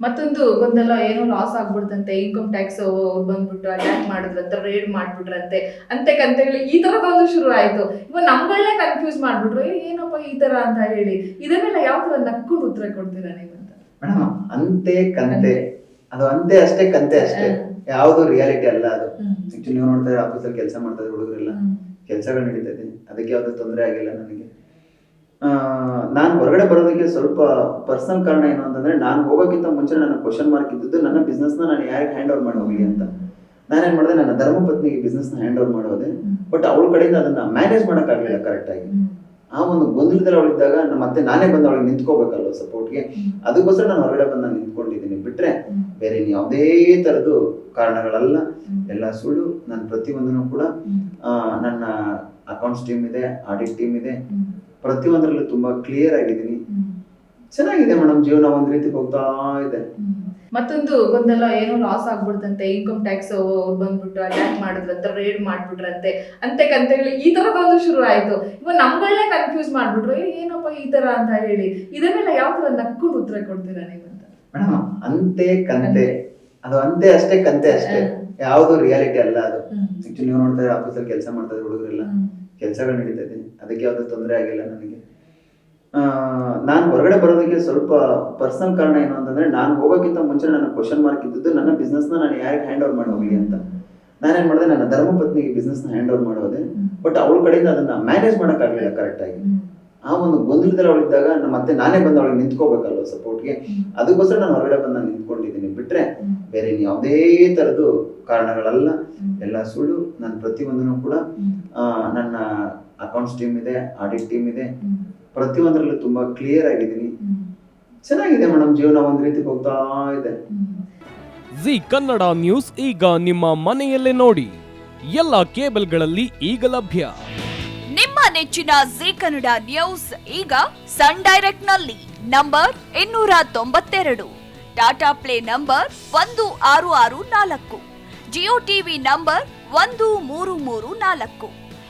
ಮತ್ತೊಂದು ಗೊಂದಲ ಏನೋ ಲಾಸ್ ಆಗ್ಬಿಡ್ತಂತೆ ಇನ್ಕಮ್ ಟ್ಯಾಕ್ಸ್ ಅವ್ರು ಬಂದ್ಬಿಟ್ಟು ಅಟ್ಯಾಕ್ ಮಾಡಿದ್ರಂತೆ ರೇಡ್ ಮಾಡ್ಬಿಟ್ರಂತೆ ಅಂತೆ ಕಂತೆಗಳು ಈ ತರದೊಂದು ಶುರು ಆಯ್ತು. ಇವಾಗ ನಮ್ಗಳನ್ನೇ ಕನ್ಫ್ಯೂಸ್ ಮಾಡ್ಬಿಟ್ರು ಏನಪ್ಪ ಈ ತರ ಅಂತ ಹೇಳಿ. ಇದನ್ನೆಲ್ಲ ಯಾವ ತರ ನಕ್ಕೊಂಡು ಉತ್ತರ ಕೊಡ್ತೀರಾ ನೀವಂತ ಮೇಡಮ್ ಅಂತೆ ಕಂತೆ ಅದು ಅಂತೆ ಅಷ್ಟೇ ಕಂತೆ ಅಷ್ಟೇ. ಯಾವುದು ರಿಯಾಲಿಟಿ ಅಲ್ಲ ಅದು. ಆಕ್ಚುಲಿ ನೀವು ನೋಡ್ತಾ ಆಫೀಸಲ್ಲಿ ಕೆಲಸ ಮಾಡ್ತಾ ಇದ್ರೆ ಹುಡುಗರೆಲ್ಲ. ಕೆಲಸಗಳು ನಡೀತಾ ಇದೆ. ಅದಕ್ಕೆ ಯಾವ್ದು ತೊಂದರೆ ಆಗಿಲ್ಲ ನನಗೆ. ನಾನು ಹೊರಗಡೆ ಬರೋದಕ್ಕೆ ಸ್ವಲ್ಪ ಪರ್ಸನಲ್ ಕಾರಣ ಏನು ಅಂತಂದ್ರೆ ನಾನು ಹೋಗೋಕ್ಕಿಂತ ಮುಂಚೆ ನನ್ನ ಕ್ವಶನ್ ಮಾರ್ಕ್ ಇದ್ದದ್ದು ನನ್ನ business ನ ನಾನು ಯಾರಿಗೆ ಹ್ಯಾಂಡ್ ಓವರ್ ಮಾಡಿ ಹೋಗ್ಲಿ ಅಂತ ನಾನೇನ್ ಮಾಡಿದೆ ನನ್ನ ಧರ್ಮಪತ್ನಿಗೆ business ನ ಹ್ಯಾಂಡ್ ಓವರ್ ಮಾಡೋದೆ ಬಟ್ ಅವಳ ಕಡೆಯಿಂದ ಅದನ್ನ ಮ್ಯಾನೇಜ್ ಮಾಡೋಕ್ಕಾಗಲಿಲ್ಲ ಕರೆಕ್ಟಾಗಿ ಆ ಒಂದು ಗೊಂದಲದಲ್ಲಿ ಅವಳಿದ್ದಾಗ ನಾನು ಮತ್ತೆ ನಾನೇ ಬಂದು ಅವಳಿಗೆ ನಿಂತ್ಕೋಬೇಕಲ್ವ ಸಪೋರ್ಟ್ಗೆ ಅದಕ್ಕೋಸ್ಕರ ನಾನು ಹೊರಗಡೆ ಬಂದು ನಾನು ನಿಂತ್ಕೊಂಡಿದ್ದೀನಿ. ಬಿಟ್ರೆ ಬೇರೆ ಯಾವುದೇ ತರದ್ದು ಕಾರಣಗಳಲ್ಲ. ಎಲ್ಲ ಸುಳ್ಳು. ನಾನು ಪ್ರತಿಯೊಂದನ್ನು ಕೂಡ ನನ್ನ ಅಕೌಂಟ್ಸ್ ಟೀಮ್ ಇದೆ ಆಡಿಟ್ ಟೀಮ್ ಇದೆ. ಪ್ರತಿಯೊಂದರಲ್ಲೂ ತುಂಬಾ ಕ್ಲಿಯರ್ ಆಗಿದ್ದೀನಿ. ಚೆನ್ನಾಗಿದೆ ಮೇಡಮ್ ಜೀವನ ಒಂದ್ ರೀತಿ ಹೋಗ್ತಾ ಇದೆ. ಮತ್ತೊಂದು ಗೊಂದಲ ಏನೋ ಲಾಸ್ ಆಗ್ಬಿಡ್ತಂತೆ ಇನ್ಕಮ್ ಟ್ಯಾಕ್ಸ್ ಅವ್ರು ಬಂದ್ಬಿಟ್ಟು ಅಟ್ಯಾಕ್ ಮಾಡಿದ್ರಂತೆ ರೇಡ್ ಮಾಡ್ಬಿಟ್ರಂತೆ ಅಂತೆ ಕಂತೆಗಳು ಈ ತರದೊಂದು ಶುರು ಆಯ್ತು. ಇವಾಗ ನಮ್ಗಳನ್ನೇ ಕನ್ಫ್ಯೂಸ್ ಮಾಡ್ಬಿಟ್ರು. ಏನಪ್ಪ ಈ ತರ ಅಂತ ಹೇಳಿ. ಇದನ್ನೆಲ್ಲ ಯಾವ ತರ ನಕ್ಕೊಂಡು ಉತ್ತರ ಕೊಡ್ತೀರಾ ಅಂತ? ಮೇಡಮ್ ಅಂತೆ ಕಂತೆ. ಅದು ಅಂತೆ ಅಷ್ಟೇ ಕಂತೆ ಅಷ್ಟೇ. ಯಾವುದು ರಿಯಾಲಿಟಿ ಅಲ್ಲ ಅದು. ಆಕ್ಚುಲಿ ನೀವು ನೋಡಿದ್ರೆ ಇದ್ರೆ ಆಫೀಸಲ್ಲಿ ಕೆಲಸ ಮಾಡ್ತಾ ಇದ್ರೆ ಹುಡುಗರೆಲ್ಲ. ಕೆಲಸಗಳು ನಡೀತಾ ಇದೆ ಅದಕ್ಕೆ ಯಾವುದು ತೊಂದರೆ ಆಗಿಲ್ಲ ನನಗೆ. ನಾನು ಹೊರಗಡೆ ಬರೋದಕ್ಕೆ ಸ್ವಲ್ಪ ಪರ್ಸನಲ್ ಕಾರಣ ಏನು ಅಂತಂದರೆ ನಾನು ಹೋಗೋಕ್ಕಿಂತ ಮುಂಚೆ ನನ್ನ ಕ್ವಶನ್ ಮಾರ್ಕ್ ಇದ್ದದ್ದು ನನ್ನ ಬಿಸ್ನೆಸ್ನ ನಾನು ಯಾರಿಗೆ ಹ್ಯಾಂಡ್ ಓವರ್ ಮಾಡಿ ಹೋಗಲಿ ಅಂತ ನಾನೇನು ಮಾಡಿದೆ ನನ್ನ ಧರ್ಮಪತ್ನಿಗೆ ಬಿಸ್ನೆಸ್ನ ನ ಹ್ಯಾಂಡ್ ಓವರ್ ಮಾಡೋದೆ ಬಟ್ ಅವಳ ಕಡೆಯಿಂದ ಅದನ್ನು ಮ್ಯಾನೇಜ್ ಮಾಡೋಕ್ಕಾಗಲಿಲ್ಲ ಕರೆಕ್ಟಾಗಿ ಆ ಒಂದು ಗೊಂದಲದಲ್ಲಿ ಅವಳಿದ್ದಾಗ ನಾನು ಮತ್ತೆ ನಾನೇ ಬಂದು ಅವಳಿಗೆ ನಿಂತ್ಕೋಬೇಕಲ್ವ ಸಪೋರ್ಟ್ಗೆ ಅದಕ್ಕೋಸ್ಕರ ನಾನು ಹೊರಗಡೆ ಬಂದು ನಾನು ನಿಂತ್ಕೊಂಡಿದ್ದೀನಿ. ಬಿಟ್ರೆ ಬೇರೆ ಯಾವುದೇ ಥರದ್ದು ಕಾರಣಗಳಲ್ಲ. ಎಲ್ಲ ಸುಳ್ಳು. ನಾನು ಪ್ರತಿಯೊಂದನ್ನು ಕೂಡ ನನ್ನ ಅಕೌಂಟ್ಸ್ ಟೀಮ್ ಇದೆ ಆಡಿಟ್ ಟೀಮ್ ಇದೆ. ಪ್ರತಿಯೊಂದರಲ್ಲೂ ತುಂಬಾ ಕ್ಲಿಯರ್ ಆಗಿದ್ದೀನಿ. ಚೆನ್ನಾಗಿದೆ ಮೇಡಮ್ ಜೀವನ ಒಂದ್ ರೀತಿ ಹೋಗ್ತಾ ಇದೆ. ಜಿ ಕನ್ನಡ ನ್ಯೂಸ್ ಈಗ ನಿಮ್ಮ ಮನೆಯಲ್ಲೇ ನೋಡಿ. ಎಲ್ಲ ಕೇಬಲ್ಗಳಲ್ಲಿ ಈಗ ಲಭ್ಯ. ನಿಮ್ಮ ನೆಚ್ಚಿನ ಜಿ ಕನ್ನಡ ನ್ಯೂಸ್ ಈಗ ಸನ್ ಡೈರೆಕ್ಟ್ನಲ್ಲಿ ನಂಬರ್ ಇನ್ನೂರ ತೊಂಬತ್ತೆರಡು. ಟಾಟಾ ಪ್ಲೇ ನಂಬರ್ ಒಂದು ಆರು ಆರು ನಾಲ್ಕು. ಜಿಯೋ ಟಿವಿ ನಂಬರ್ ಒಂದು ಮೂರು ಮೂರು ನಾಲ್ಕು.